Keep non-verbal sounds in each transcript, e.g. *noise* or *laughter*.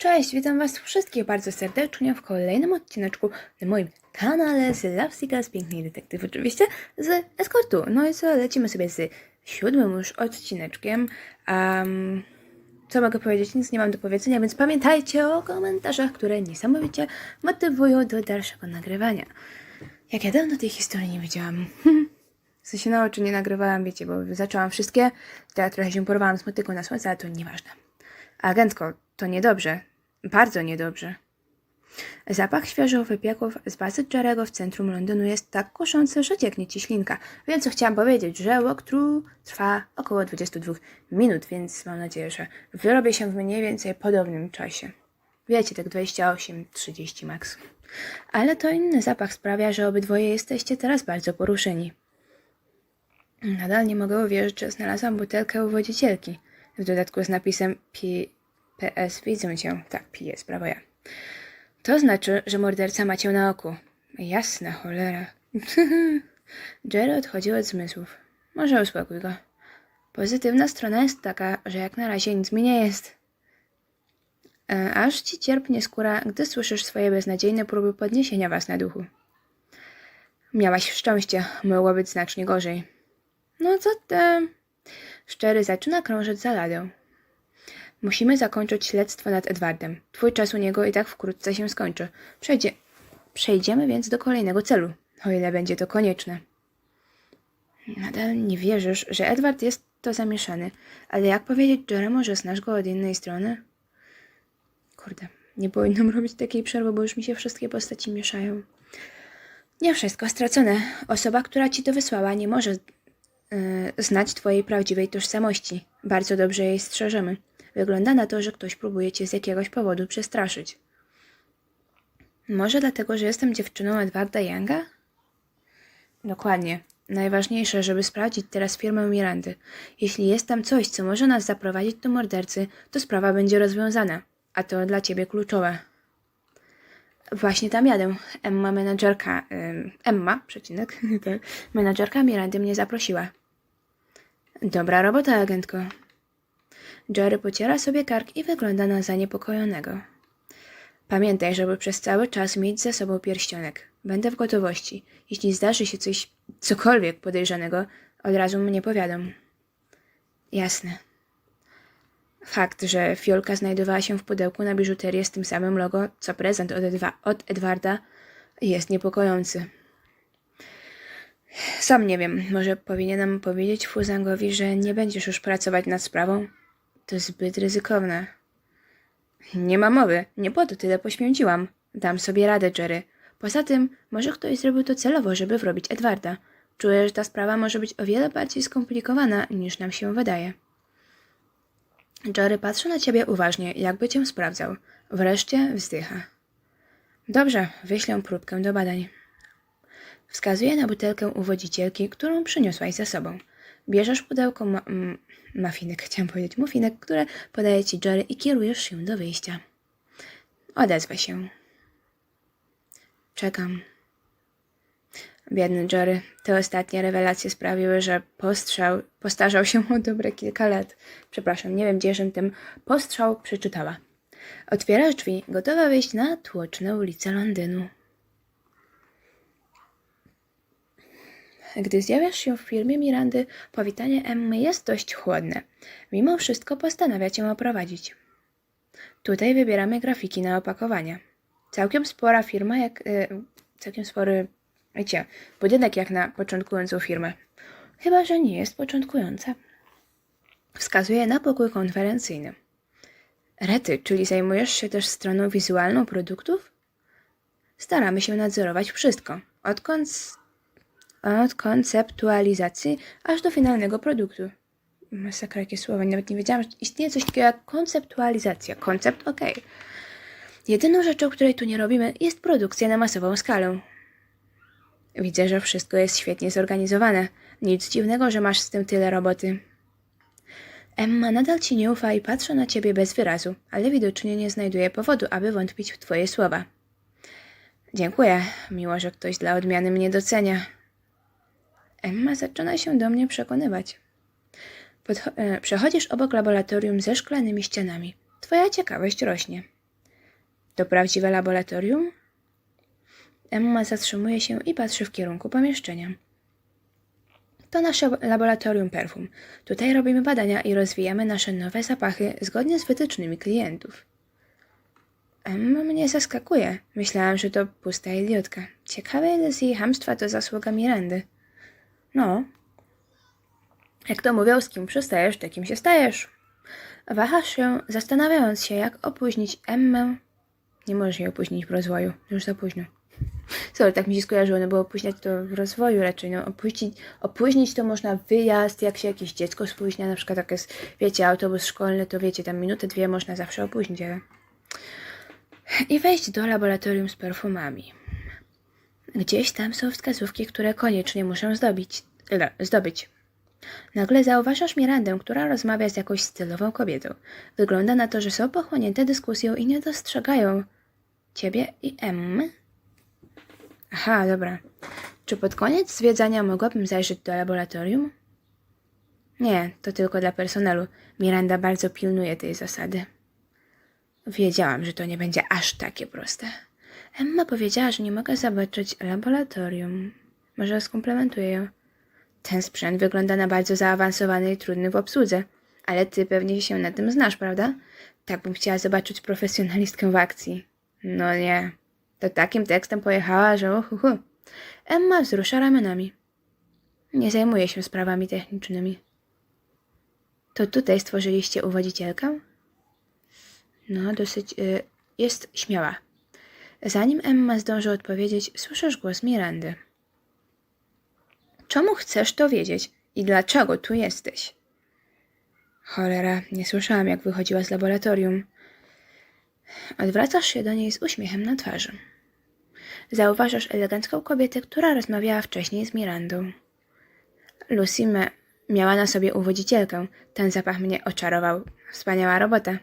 Cześć, witam Was wszystkich bardzo serdecznie w kolejnym odcineczku na moim kanale z Love Seekers, Piękny Detektyw oczywiście, z eskortu. No i co, lecimy sobie z siódmym już odcineczkiem. Um, co mogę powiedzieć? Nic nie mam do powiedzenia, więc pamiętajcie o komentarzach, które niesamowicie motywują do dalszego nagrywania. Jak ja dawno tej historii nie widziałam. *laughs* W sensie na oczy nie nagrywałam, wiecie, bo zaczęłam wszystkie, teraz trochę się porwałam z motyką na słońce, ale to nieważne. Agentko, to niedobrze. Bardzo niedobrze. Zapach świeżych wypieków z bazy Jerego w centrum Londynu jest tak kuszący, że cieknie ci ślinka. Więc chciałam powiedzieć, że walkthrough trwa około 22 minut, więc mam nadzieję, że wyrobię się w mniej więcej podobnym czasie. Wiecie, tak 28-30 max. Ale to inny zapach sprawia, że obydwoje jesteście teraz bardzo poruszeni. Nadal nie mogę uwierzyć, że znalazłam butelkę u wodzicielki. W dodatku z napisem P PS widzę cię. Tak, PS, brawo ja. To znaczy, że morderca ma cię na oku. Jasna cholera. *laughs* Jerry odchodził od zmysłów. Może uspokój go. Pozytywna strona jest taka, że jak na razie nic mi nie jest. E, Aż ci cierpnie skóra, gdy słyszysz swoje beznadziejne próby podniesienia was na duchu. Miałaś szczęście, mogło być znacznie gorzej. No co ty? Szczery zaczyna krążyć za ladą. Musimy zakończyć śledztwo nad Edwardem. Twój czas u niego i tak wkrótce się skończy. Przejdzie... Przejdziemy więc do kolejnego celu, o ile będzie to konieczne. Nadal nie wierzysz, że Edward jest to zamieszany, ale jak powiedzieć Jeremu, że znasz go od innej strony? Kurde, nie powinnam *laughs* robić takiej przerwy, bo już mi się wszystkie postaci mieszają. Nie wszystko stracone. Osoba, która ci to wysłała, nie może yy, znać twojej prawdziwej tożsamości. Bardzo dobrze jej strzeżemy. Wygląda na to, że ktoś próbuje cię z jakiegoś powodu przestraszyć. Może dlatego, że jestem dziewczyną Edwarda Younga? Dokładnie. Najważniejsze, żeby sprawdzić teraz firmę Mirandy. Jeśli jest tam coś, co może nas zaprowadzić do mordercy, to sprawa będzie rozwiązana. A to dla ciebie kluczowe. Właśnie tam jadę. Emma, menadżerka... Emma, przecinek, *laughs* tak. Menadżerka Mirandy mnie zaprosiła. Dobra robota, agentko. Jerry pociera sobie kark i wygląda na zaniepokojonego. Pamiętaj, żeby przez cały czas mieć ze sobą pierścionek. Będę w gotowości. Jeśli zdarzy się coś, cokolwiek podejrzanego, od razu mnie powiadam. Jasne. Fakt, że fiolka znajdowała się w pudełku na biżuterię z tym samym logo, co prezent od, Edwa- od Edwarda, jest niepokojący. Sam nie wiem, może powinienem powiedzieć Fuzangowi, że nie będziesz już pracować nad sprawą? To zbyt ryzykowne. Nie ma mowy, nie po to tyle poświęciłam. Dam sobie radę, Jerry. Poza tym, może ktoś zrobił to celowo, żeby wrobić Edwarda. Czuję, że ta sprawa może być o wiele bardziej skomplikowana, niż nam się wydaje. Jerry patrzy na ciebie uważnie, jakby cię sprawdzał. Wreszcie wzdycha. Dobrze, wyślę próbkę do badań. Wskazuje na butelkę u wodzicielki, którą przyniosłaś ze sobą. Bierzesz pudełko ma- mafinek, chciałam powiedzieć mufinek, które podaje ci Jerry i kierujesz się do wyjścia. Odezwę się. Czekam. Biedny Jerry. Te ostatnie rewelacje sprawiły, że postrzał postarzał się o dobre kilka lat. Przepraszam, nie wiem gdzie żem tym postrzał przeczytała. Otwierasz drzwi, gotowa wyjść na tłoczne ulice Londynu. Gdy zjawiasz się w firmie Mirandy, powitanie Emmy jest dość chłodne. Mimo wszystko postanawia cię oprowadzić. Tutaj wybieramy grafiki na opakowania. Całkiem spora firma, jak. Y, całkiem spory. Wiecie, budynek jak na początkującą firmę. Chyba, że nie jest początkująca. Wskazuje na pokój konferencyjny. Rety, czyli zajmujesz się też stroną wizualną produktów? Staramy się nadzorować wszystko. Od konc od konceptualizacji aż do finalnego produktu. Masakra, jakie słowa, nawet nie wiedziałam, że istnieje coś takiego jak konceptualizacja. Koncept, okej. Jedyną rzeczą, której tu nie robimy, jest produkcja na masową skalę. Widzę, że wszystko jest świetnie zorganizowane. Nic dziwnego, że masz z tym tyle roboty. Emma nadal ci nie ufa i patrzy na ciebie bez wyrazu, ale widocznie nie znajduje powodu, aby wątpić w twoje słowa. Dziękuję. Miło, że ktoś dla odmiany mnie docenia. Emma zaczyna się do mnie przekonywać. Podcho- e, przechodzisz obok laboratorium ze szklanymi ścianami. Twoja ciekawość rośnie. To prawdziwe laboratorium? Emma zatrzymuje się i patrzy w kierunku pomieszczenia. To nasze laboratorium perfum. Tutaj robimy badania i rozwijamy nasze nowe zapachy zgodnie z wytycznymi klientów. Emma mnie zaskakuje. Myślałam, że to pusta idiotka. Ciekawe, ile z jej hamstwa to zasługa Mirandy. No. Jak to mówią, z kim przestajesz, takim się stajesz. Wahasz się, zastanawiając się, jak opóźnić Emmę. Nie możesz jej opóźnić w rozwoju, już za późno. *laughs* Sorry, tak mi się skojarzyło, no bo opóźniać to w rozwoju raczej, no opóźnić, opóźnić to można wyjazd, jak się jakieś dziecko spóźnia, na przykład jak jest, wiecie, autobus szkolny, to wiecie, tam minutę, dwie można zawsze opóźnić, ale... I wejść do laboratorium z perfumami. Gdzieś tam są wskazówki, które koniecznie muszę zdobyć. Le, zdobyć. Nagle zauważasz Mirandę, która rozmawia z jakąś stylową kobietą. Wygląda na to, że są pochłonięte dyskusją i nie dostrzegają ciebie i Emmy. Aha, dobra. Czy pod koniec zwiedzania mogłabym zajrzeć do laboratorium? Nie, to tylko dla personelu. Miranda bardzo pilnuje tej zasady. Wiedziałam, że to nie będzie aż takie proste. Emma powiedziała, że nie mogę zobaczyć laboratorium. Może skomplementuję ją. Ten sprzęt wygląda na bardzo zaawansowany i trudny w obsłudze, ale ty pewnie się na tym znasz, prawda? Tak bym chciała zobaczyć profesjonalistkę w akcji. No nie. To takim tekstem pojechała, że uhuhu. Emma wzrusza ramionami. Nie zajmuję się sprawami technicznymi. To tutaj stworzyliście uwodzicielkę? No, dosyć y, jest śmiała. Zanim Emma zdąży odpowiedzieć, słyszysz głos Mirandy. Czemu chcesz to wiedzieć i dlaczego tu jesteś? Cholera, nie słyszałam, jak wychodziła z laboratorium. Odwracasz się do niej z uśmiechem na twarzy. Zauważasz elegancką kobietę, która rozmawiała wcześniej z Mirandą. Lucy miała na sobie uwodzicielkę. Ten zapach mnie oczarował. Wspaniała robota.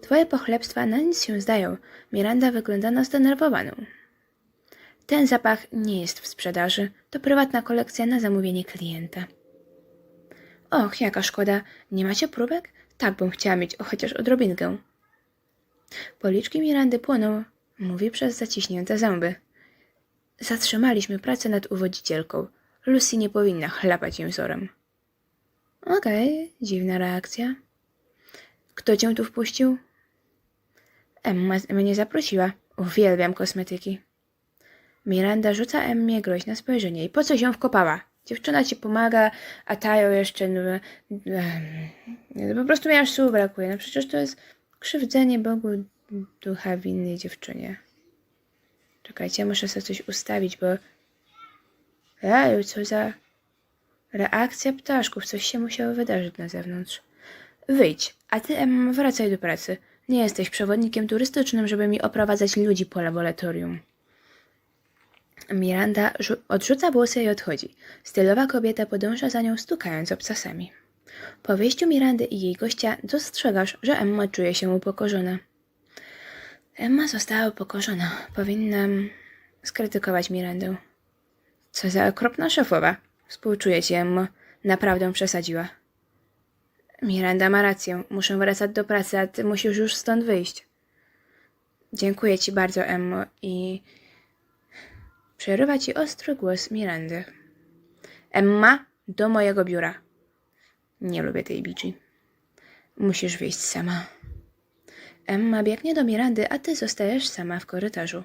Twoje pochlebstwa na nic się zdają. Miranda wygląda na zdenerwowaną. Ten zapach nie jest w sprzedaży. To prywatna kolekcja na zamówienie klienta. Och, jaka szkoda. Nie macie próbek? Tak bym chciała mieć o chociaż odrobinkę. Policzki Mirandy płoną, mówi przez zaciśnięte zęby. Zatrzymaliśmy pracę nad uwodzicielką. Lucy nie powinna chlapać jęzorem. Okej, dziwna reakcja. Kto cię tu wpuścił? Emma mnie zaprosiła. Uwielbiam kosmetyki. Miranda rzuca Emmie groźne spojrzenie. I po co się wkopała? Dziewczyna ci pomaga, a Tajo jeszcze... Po prostu miałaś słów brakuje. No przecież to jest krzywdzenie Bogu ducha winnej dziewczynie. Czekajcie, muszę sobie coś ustawić, bo... Ej, co za... Reakcja ptaszków. Coś się musiało wydarzyć na zewnątrz. Wyjdź, a ty, Emma, wracaj do pracy. Nie jesteś przewodnikiem turystycznym, żeby mi oprowadzać ludzi po laboratorium. Miranda rzu- odrzuca włosy i odchodzi. Stylowa kobieta podąża za nią, stukając obcasami. Po wyjściu Mirandy i jej gościa dostrzegasz, że Emma czuje się upokorzona. Emma została upokorzona. Powinnam skrytykować Mirandę. Co za okropna szefowa. Współczuję ci, Emma. Naprawdę przesadziła. Miranda ma rację. Muszę wracać do pracy, a ty musisz już stąd wyjść. Dziękuję ci bardzo, Emmo, i... Przerywa ci ostry głos Mirandy. Emma, do mojego biura. Nie lubię tej bici. Musisz wyjść sama. Emma biegnie do Mirandy, a ty zostajesz sama w korytarzu.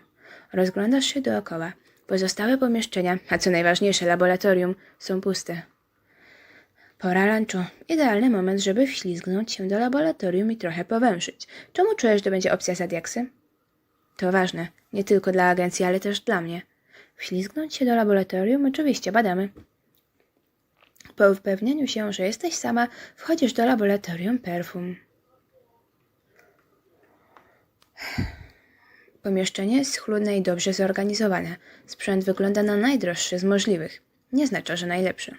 Rozglądasz się dookoła. Pozostałe pomieszczenia, a co najważniejsze laboratorium, są puste. Pora lunchu. Idealny moment, żeby wślizgnąć się do laboratorium i trochę powęszyć. Czemu czujesz, że będzie opcja za diaksy? To ważne. Nie tylko dla agencji, ale też dla mnie. Wślizgnąć się do laboratorium? Oczywiście, badamy. Po upewnieniu się, że jesteś sama, wchodzisz do laboratorium perfum. Pomieszczenie jest schludne i dobrze zorganizowane. Sprzęt wygląda na najdroższy z możliwych. Nie znaczy, że najlepszy.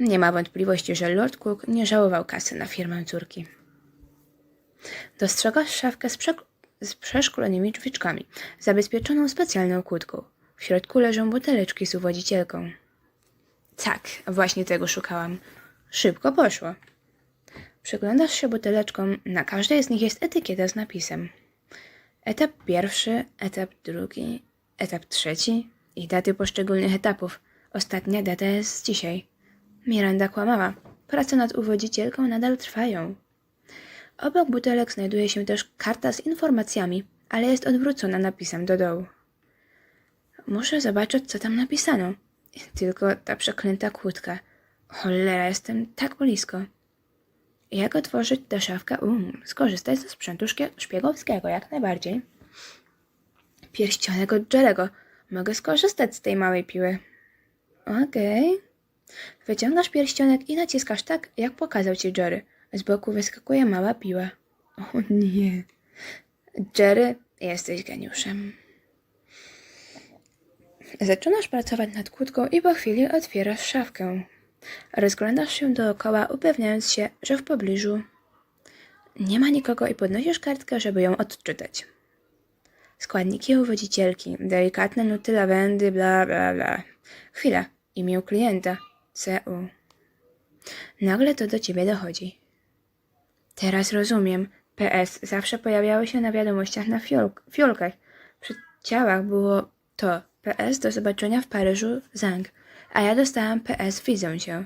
Nie ma wątpliwości, że Lord Cook nie żałował kasy na firmę córki. Dostrzegasz szafkę z, przek- z przeszklonymi drzwiczkami, zabezpieczoną specjalną kłódką. W środku leżą buteleczki z uwodzicielką. Tak, właśnie tego szukałam. Szybko poszło. Przyglądasz się buteleczkom, na każdej z nich jest etykieta z napisem. Etap pierwszy, etap drugi, etap trzeci i daty poszczególnych etapów. Ostatnia data jest dzisiaj. Miranda kłamała. Prace nad uwodzicielką nadal trwają. Obok butelek znajduje się też karta z informacjami, ale jest odwrócona napisem do dołu. Muszę zobaczyć, co tam napisano. Tylko ta przeklęta kłódka. Cholera, jestem tak blisko. Jak otworzyć tę szafkę? Um, skorzystać ze sprzętu szpiegowskiego, jak najbardziej. Pierścionek od Jerego. Mogę skorzystać z tej małej piły. Okej. Wyciągasz pierścionek i naciskasz tak, jak pokazał ci Jerry. Z boku wyskakuje mała piła. O nie. Jerry, jesteś geniuszem. Zaczynasz pracować nad kłódką i po chwili otwierasz szafkę. Rozglądasz się dookoła, upewniając się, że w pobliżu nie ma nikogo i podnosisz kartkę, żeby ją odczytać. Składniki uwodzicielki, delikatne nuty lawendy, bla bla bla. Chwila, imię klienta, CU. Nagle to do ciebie dochodzi. Teraz rozumiem. PS zawsze pojawiały się na wiadomościach na fiolk fiolkach. Przy ciałach było to PS do zobaczenia w Paryżu Zang, a ja dostałam PS widzę cię.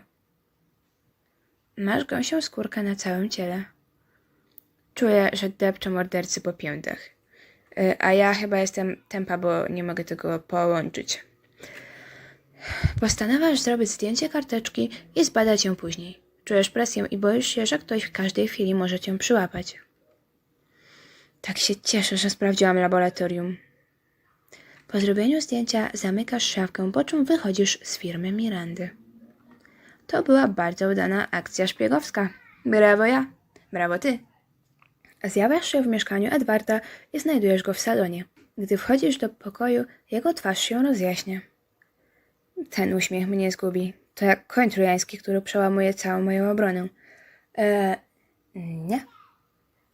Masz gąsią skórkę na całym ciele. Czuję, że depczą mordercy po piętach. Y, A ja chyba jestem tempa, bo nie mogę tego połączyć. Postanawiasz zrobić zdjęcie karteczki i zbadać ją później. Czujesz presję i boisz się, że ktoś w każdej chwili może cię przyłapać. Tak się cieszę, że sprawdziłam laboratorium. Po zrobieniu zdjęcia zamykasz szafkę, po czym wychodzisz z firmy Mirandy. To była bardzo udana akcja szpiegowska. Brawo ja, brawo ty. Zjawiasz się w mieszkaniu Edwarda i znajdujesz go w salonie. Gdy wchodzisz do pokoju, jego twarz się rozjaśnia. Ten uśmiech mnie zgubi. To jak koń trojański, który przełamuje całą moją obronę. E, nie.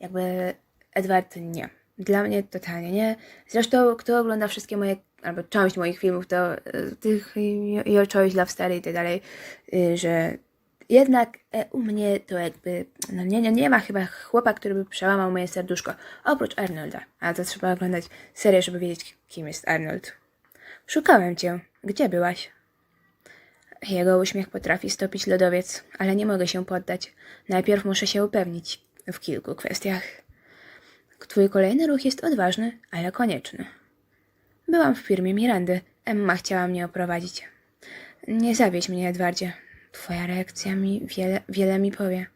Jakby Edward nie. Dla mnie totalnie nie. Zresztą kto ogląda wszystkie moje, albo część moich filmów, to e, tych Your Choice, Love Story i tak dalej, y, że jednak e, u mnie to jakby, no nie, nie, nie ma chyba chłopa, który by przełamał moje serduszko, oprócz Arnolda. Ale to trzeba oglądać serię, żeby wiedzieć, kim jest Arnold. Szukałem cię. Gdzie byłaś? Jego uśmiech potrafi stopić lodowiec, ale nie mogę się poddać. Najpierw muszę się upewnić w kilku kwestiach. Twój kolejny ruch jest odważny, ale konieczny. Byłam w firmie Mirandy. Emma chciała mnie oprowadzić. Nie zawieź mnie, Edwardzie. Twoja reakcja mi wiele, wiele mi powie.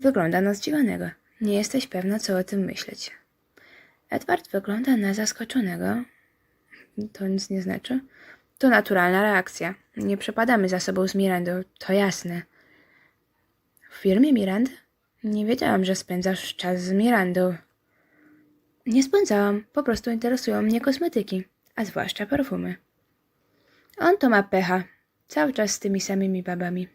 Wygląda na zdziwionego. Nie jesteś pewna, co o tym myśleć. Edward wygląda na zaskoczonego. To nic nie znaczy. To naturalna reakcja. Nie przepadamy za sobą z Mirandą, to jasne. W firmie Mirandy? Nie wiedziałam, że spędzasz czas z Mirandą. Nie spędzałam, po prostu interesują mnie kosmetyki, a zwłaszcza perfumy. On to ma pecha. Cały czas z tymi samymi babami.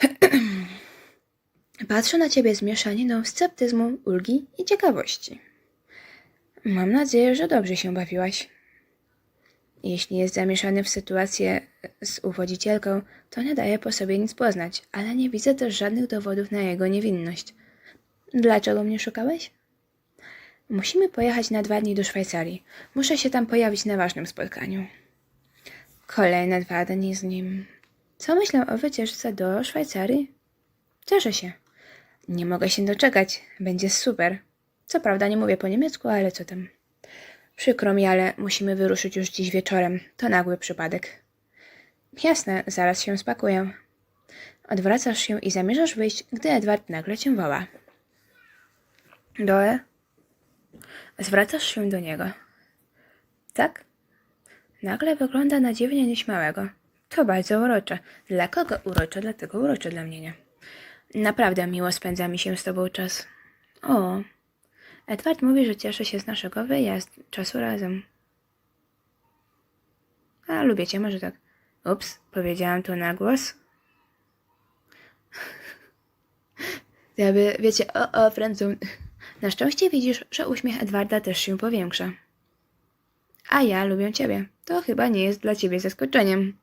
*clears throat* Patrzę na ciebie z mieszaniną sceptyzmu, ulgi i ciekawości. Mam nadzieję, że dobrze się bawiłaś. Jeśli jest zamieszany w sytuację z uwodzicielką, to nie daje po sobie nic poznać, ale nie widzę też żadnych dowodów na jego niewinność. Dlaczego mnie szukałeś? Musimy pojechać na dwa dni do Szwajcarii. Muszę się tam pojawić na ważnym spotkaniu. Kolejne dwa dni z nim. Co myślę o wycieczce do Szwajcarii? Cieszę się. Nie mogę się doczekać. Będzie super. Co prawda nie mówię po niemiecku, ale co tam. Przykro mi, ale musimy wyruszyć już dziś wieczorem. To nagły przypadek. Jasne, zaraz się spakuję. Odwracasz się i zamierzasz wyjść, gdy Edward nagle cię woła. Doe? Zwracasz się do niego. Tak? Nagle wygląda na dziwnie nieśmiałego. To bardzo urocze. Dla kogo urocze, dlatego urocze dla mnie nie. Naprawdę miło spędza mi się z tobą czas. O, Edward mówi, że cieszy się z naszego wyjazdu, czasu razem. A, lubię cię, może tak. Ups, powiedziałam to na głos. *laughs* Jakby, wiecie, o, o, Francuz. Na szczęście widzisz, że uśmiech Edwarda też się powiększa. A ja lubię ciebie. To chyba nie jest dla ciebie zaskoczeniem.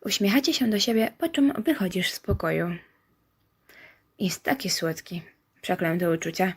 Uśmiechacie się do siebie, po czym wychodzisz z pokoju. Jest taki słodki. Przeklęte uczucia.